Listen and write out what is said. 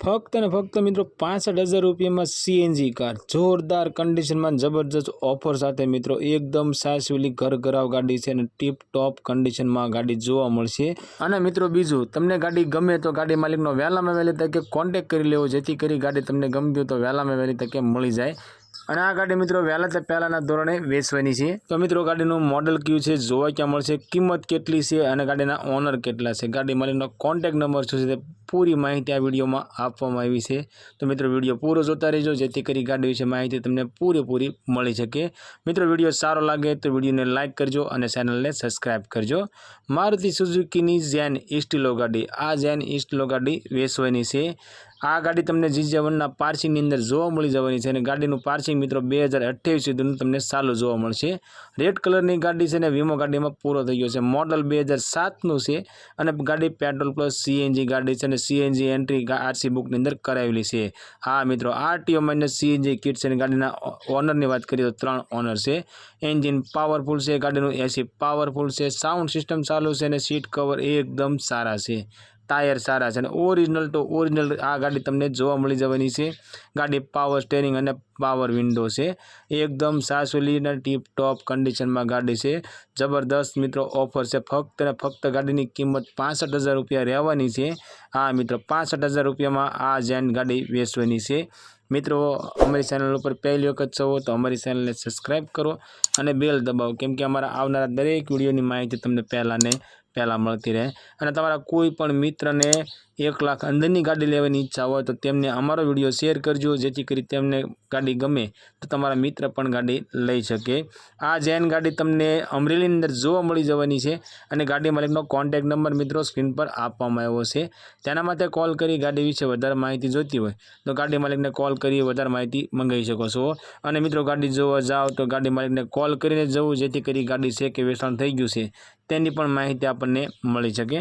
ફક્ત અને ફક્ત મિત્રો પાસઠ હજાર રૂપિયામાં સીએનજી કાર. જોરદાર કન્ડિશનમાં જબરજસ્ત ઓફર સાથે મિત્રો એકદમ સાસવેલી ઘર ઘરાવ ગાડી છે અને ટીપ ટોપ કન્ડિશનમાં ગાડી જોવા મળશે. અને મિત્રો બીજું, તમને ગાડી ગમે તો ગાડી માલિકનો વહેલામાં વહેલી તકે કોન્ટેક કરી લેવો, જેથી કરી ગાડી તમને ગમતી હોય તો વહેલામાં વહેલી તકે મળી જાય. અને આ ગાડી મિત્રો વહેલા તે પહેલાંના ધોરણે વેચવાની છે. તો મિત્રો, ગાડીનું મોડલ કયું છે જોવા ક્યાં મળશે, કિંમત કેટલી છે અને ગાડીના ઓનર કેટલા છે? ગાડી માલિકનો કોન્ટેક નંબર શું છે તે પૂરી માહિતી આ વિડીયોમાં આપવામાં આવી છે. તો મિત્રો, વીડિયો પૂરો જોતા રહેજો, જેથી કરી ગાડી વિશે માહિતી તમને પૂરેપૂરી મળી શકે. મિત્રો, વીડિયો સારો લાગે તો વિડીયોને લાઇક કરજો અને ચેનલને સબસ્ક્રાઇબ કરજો. મારુતિ સુઝુકીની ઝેન ઇસ્ટીલો ગાડી. આ ઝેન ઇસ્ટીલો ગાડી વેચવાની છે. આ ગાડી તમને જીજે વનના પાર્સિંગની અંદર જોવા મળી જવાની છે અને ગાડીનું પાર્સિંગ મિત્રો બે હજાર અઠ્યાવીસ સુધીનું તમને સારું જોવા મળશે. રેડ કલરની ગાડી છે ને વીમો ગાડીમાં પૂરો થઈ ગયો છે. મોડલ બે હજાર સાતનું છે અને ગાડી પેટ્રોલ પ્લસ સીએનજી ગાડી છે અને સીએનજી એન્ટ્રી આરસી બુકની અંદર કરાવેલી છે. હા મિત્રો, આરટીઓ માઇનસ સીએનજી કિટ છે અને ગાડીના ઓનરની વાત કરીએ તો ત્રણ ઓનર છે. એન્જિન પાવરફુલ છે, ગાડીનું એસી પાવરફુલ છે, સાઉન્ડ સિસ્ટમ ચાલુ છે અને સીટ કવર એકદમ સારા છે. ટાયર સારા છે અને ઓરિજિનલ તો ઓરિજિનલ આ ગાડી તમને જોવા મળી જવાની છે. ગાડી પાવર સ્ટેરિંગ અને પાવર વિન્ડો છે. એકદમ સાસુલી અને ટીપ ટોપ કન્ડિશનમાં ગાડી છે. જબરદસ્ત મિત્રો ઓફર છે. ફક્ત અને ફક્ત ગાડીની કિંમત પાસઠ હજાર રૂપિયા રહેવાની છે. હા મિત્રો, પાસઠ હજાર રૂપિયામાં આ જૈન ગાડી વેચવાની છે. મિત્રો, અમારી ચેનલ ઉપર પહેલી વખત છો તો અમારી ચેનલને સબસ્ક્રાઈબ કરો અને બેલ દબાવો. કેમ કે અમારા આવનારા દરેક વિડીયોની માહિતી તમને પહેલાં ને પહેલાં મળતી રહે. અને તમારા કોઈ પણ મિત્રને એક લાખ અંદરની ગાડી લેવાની ઈચ્છા હોય તો તેમને અમારો વીડિયો શેર કરજો, જેથી કરી તેમને ગાડી ગમે તો તમારા મિત્ર પણ ગાડી લઈ શકે. આ જૈન ગાડી તમને અમરેલીની અંદર જોવા મળી જવાની છે અને ગાડી માલિકનો કોન્ટેક્ટ નંબર મિત્રો સ્ક્રીન પર આપવામાં આવ્યો છે. તેના માટે કોલ કરી ગાડી વિશે વધારે માહિતી જોઈતી હોય તો ગાડી માલિકને કોલ કરી વધારે માહિતી મંગાવી શકો છો. અને મિત્રો ગાડી જોવા જાઓ તો ગાડી માલિકને કોલ કરીને જવું, જેથી કરી ગાડી છે કે વેચાણ થઈ ગયું છે. તેની પણ માહિતી આપણને મળી શકે.